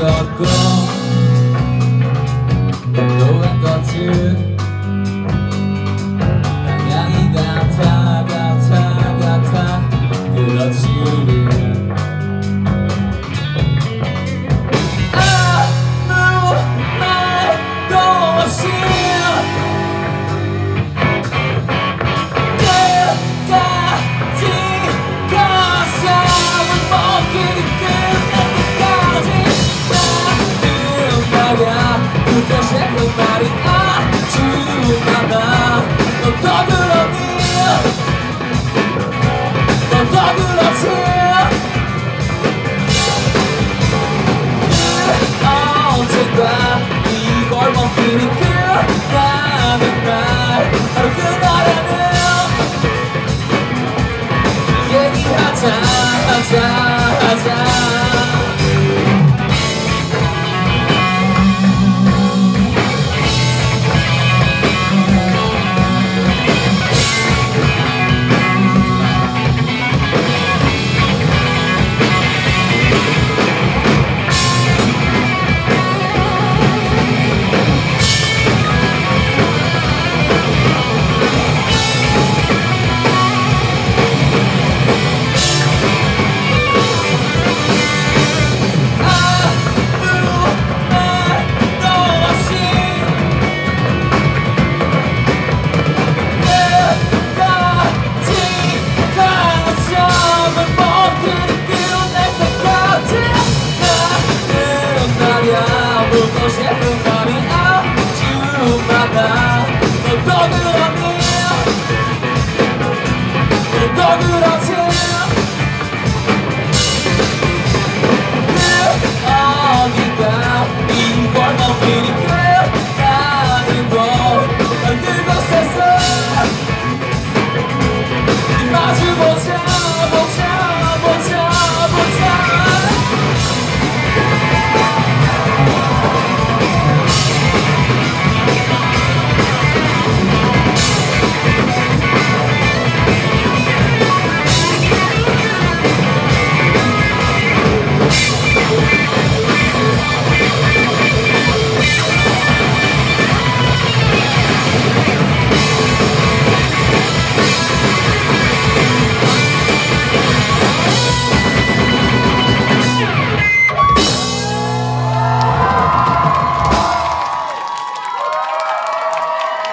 got gone, no one got you. 말이 아침마다 너도 그러니 너도 그렇지 언젠가 이걸 먹히는 그 다음날 바로 그날에는 얘기하자 하자. No.